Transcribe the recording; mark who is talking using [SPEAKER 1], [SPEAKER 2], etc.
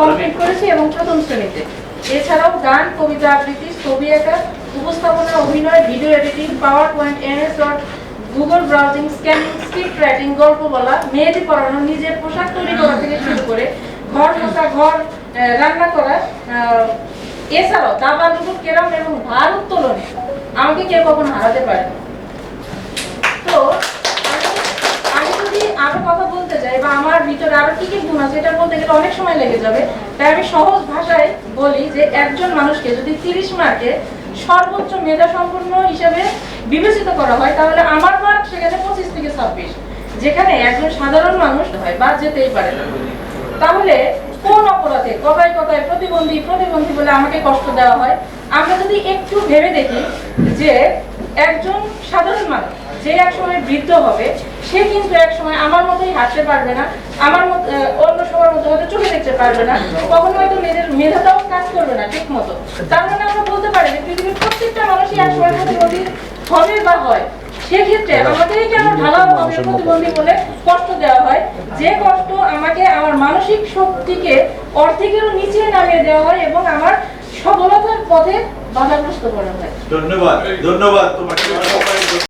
[SPEAKER 1] Complete করেছি এবং প্রথম শ্রেণীতে এছাড়াও গান, কবিতা আবৃত্তি, ছবি আঁকা, উপস্থাপনা, অভিনয়, video editing PowerPoint MS dot Google browsing scanning script writing গল্প বলা মেয়েদের পড়ানো, নিজের পোশাক তৈরি করা থেকে শুরু করে ঘর মোছা, ঘর রান্না করা এছাড়াও দাবা লুডু কেরাম এবং ভার উত্তোলনে আমাকে কেউ কখনো হারাতে পারে। তো আমি যদি আরও কথা বলতে যাই বা আমার ভিতরে আরও কি কি গুণ আছে এটা বলতে গেলে অনেক সময় লেগে যাবে। তাই আমি সহজ ভাষায় বলি যে একজন মানুষকে যদি তিরিশ মার্কে সর্বোচ্চ মেধা সম্পন্ন হিসেবে বিবেচিত করা হয়, তাহলে আমার মার্ক সেখানে পঁচিশ থেকে ছাব্বিশ। যেখানে একজন সাধারণ মানুষ হয় বা যেতেই পারে না। তাহলে কোন অপরাধে কথায় কথায় প্রতিবন্ধী প্রতিবন্ধী বলে আমাকে কষ্ট দেওয়া হয়? আমরা যদি একটু ভেবে দেখি যে একজন সাধারণ মানুষ যে এক সময় বৃদ্ধ হবে সে কিন্তু এক সময় আমার মতোই হাঁটতে পারবে না আমার মতো অন্য সবার মতো হয়তো চোখে দেখতে পারবে না কখনো হয়তো মেয়েদের মেধাটাও কাজ করবে না ঠিক মতো। তার মানে আমরা বলতে পারি যে পৃথিবীর প্রত্যেকটা মানুষই এক সময় প্রতিবন্ধী হবে বা হয়। সেক্ষেত্রে আমাদেরই কেন ঢালাওভাবে প্রতিবন্ধী বলে কষ্ট দেওয়া হয়। যে কষ্ট আমাকে আমার মানসিক শক্তিকে অর্ধেকেরও নিচে নামিয়ে দেওয়া হয় এবং আমার সফলতার পথে বাধাগ্রস্ত করা হয়।
[SPEAKER 2] ধন্যবাদ ধন্যবাদ তোমাকে।